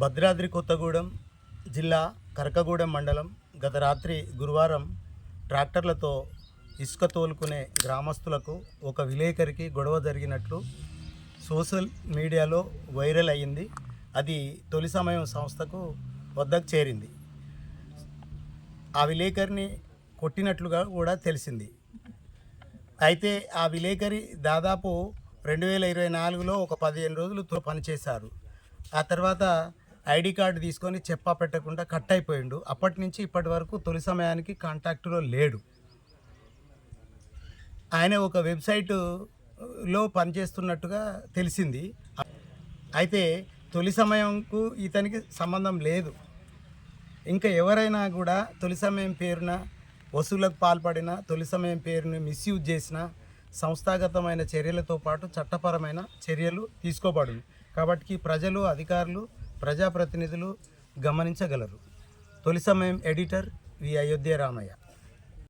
భద్రాద్రి కొత్తగూడెం జిల్లా కరకగూడెం మండలం గత రాత్రి గురువారం ట్రాక్టర్లతో ఇసుక తోలుకునే గ్రామస్తులకు ఒక విలేకరికి గొడవ జరిగినట్లు సోషల్ మీడియాలో వైరల్ అయ్యింది. అది తొలి సమయం సంస్థకు వద్దకు చేరింది. ఆ విలేకరిని కొట్టినట్లుగా కూడా తెలిసింది. అయితే ఆ విలేకరి దాదాపు రెండు వేల ఇరవై నాలుగులో ఒక పదిహేను రోజులు తో పనిచేశారు. ఆ తర్వాత ఐడి కార్డు తీసుకొని చెప్పా పెట్టకుండా కట్ అయిపోయిండు. అప్పటి నుంచి ఇప్పటి వరకు తొలి సమయానికి కాంటాక్ట్లో లేడు. ఆయన ఒక వెబ్సైటులో పనిచేస్తున్నట్టుగా తెలిసింది. అయితే తొలి సమయంకు ఇతనికి సంబంధం లేదు. ఇంకా ఎవరైనా కూడా తొలి సమయం పేరున వసూలకు పాల్పడిన తొలి సమయం పేరుని మిస్యూజ్ చేసిన సంస్థాగతమైన చర్యలతో పాటు చట్టపరమైన చర్యలు తీసుకోబడు కాబట్టి ప్రజలు అధికారులు ప్రజాప్రతినిధులు గమనించగలరు. తొలి సమయం ఎడిటర్ వి అయోధ్య రామయ్య.